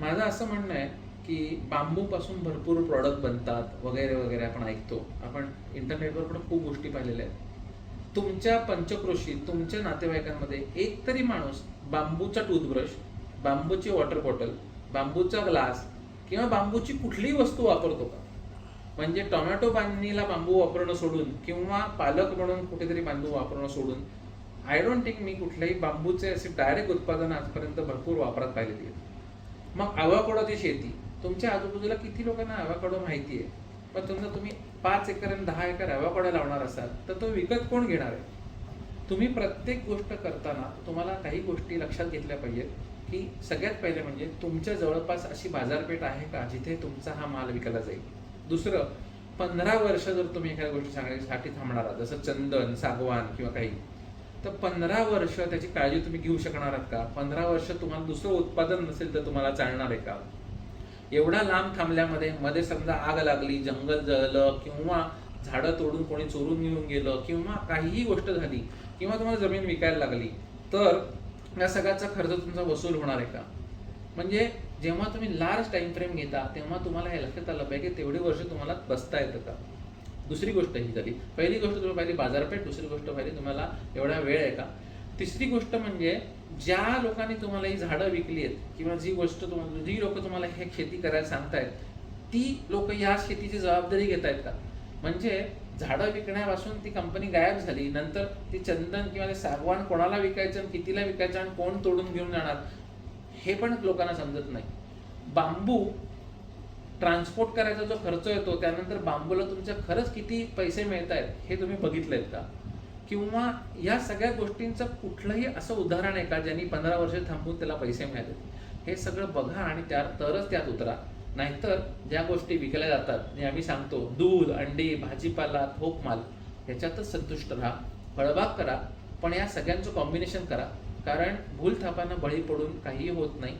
माझं असं म्हणणं आहे की बांबूपासून भरपूर प्रॉडक्ट बनतात वगैरे वगैरे आपण ऐकतो. आपण इंटरनेटवर पण खूप गोष्टी पाहिलेल्या आहेत. तुमच्या पंचक्रोशीत तुमच्या नातेवाईकांमध्ये एक तरी माणूस बांबूचा टूथब्रश बांबूची वॉटर बॉटल बांबूचा ग्लास किंवा बांबूची कुठलीही वस्तू वापरतो का? म्हणजे टोमॅटो बांधणीला बांबू वापरणं सोडून किंवा पालक म्हणून कुठेतरी बांबू वापरणं सोडून आय डोंट थिंक मी कुठल्याही बांबूचे असे डायरेक्ट उत्पादन आजपर्यंत भरपूर वापरात पाहिलेली आहेत. मग अवाकडोची शेती. तुमच्या आजूबाजूला किती लोकांना अवाकडो माहिती आहे पण तुमचं तुम्ही पाच एकर आणि दहा एकर अवाकडो लावणार असाल तर तो विकत कोण घेणार आहे? तुम्ही प्रत्येक गोष्ट करताना तुम्हाला काही गोष्टी लक्षात घेतल्या पाहिजेत की सगळ्यात पहिले म्हणजे तुमच्या जवळपास अशी बाजारपेठ आहे का जिथे तुमचा हा माल विकला जाईल? दुसरं पंधरा वर्ष जर तुम्ही एखाद्या गोष्टी सांगण्यासाठी थांबणार आहात जसं चंदन सागवान किंवा काही तर पंधरा वर्ष त्याची काळजी तुम्ही घेऊ शकणार आहात का? पंधरा वर्ष तुम्हाला दुसरं उत्पादन नसेल तर तुम्हाला चालणार आहे का? एवढा लांब थांबल्यामध्ये मध्ये समजा आग लागली जंगल जळलं किंवा झाडं तोडून कोणी चोरून घेऊन गेलं किंवा काहीही गोष्ट झाली किंवा तुम्हाला जमीन विकायला लागली तर या सगळ्याचा खर्च तुमचा वसूल होणार आहे का? म्हणजे जेव्हा तुम्ही लार्ज टाइम फ्रेम घेता तेव्हा तुम्हाला हे लक्षात आलं पाहिजे की तेवढी वर्ष तुम्हाला बसता येतं का? दुसरी गोष्ट ही झाली. पहिली गोष्ट तुम्ही पाहिली बाजारपेठ दुसरी गोष्ट पाहिली तुम्हाला एवढा वेळ आहे का? तिसरी गोष्ट म्हणजे ज्या लोकांनी तुम्हाला ही झाडं विकली आहेत किंवा जी गोष्ट तुम्हाला जी लोक तुम्हाला हे शेती करायला सांगतायत ती लोक या शेतीची जबाबदारी घेत आहेत का? म्हणजे झाडं विकण्यापासून ती कंपनी गायब झाली नंतर ती चंदन किंवा ते सागवान कोणाला विकायचं आणि कितीला विकायचं आणि कोण तोडून घेऊन जाणार हे पण लोकांना समजत नाही. बांबू ट्रान्सपोर्ट करायचा जो खर्च येतो त्यानंतर बांबूला तुमच्या खरंच किती पैसे मिळत आहेत हे तुम्ही बघितलेत का? किंवा या सगळ्या गोष्टींचं कुठलंही असं उदाहरण आहे का ज्यांनी पंधरा वर्ष थांबून त्याला पैसे मिळाले हे सगळं बघा आणि त्या तरच त्यात उतरा. नाहीतर ज्या गोष्टी विकल्या जातात जे आम्ही सांगतो दूध अंडी भाजीपाला थोक माल ह्याच्यातच संतुष्ट राहा फळबाग करा पण या सगळ्यांचं कॉम्बिनेशन करा. कारण भूल थापांना बळी पडून काहीही होत नाही.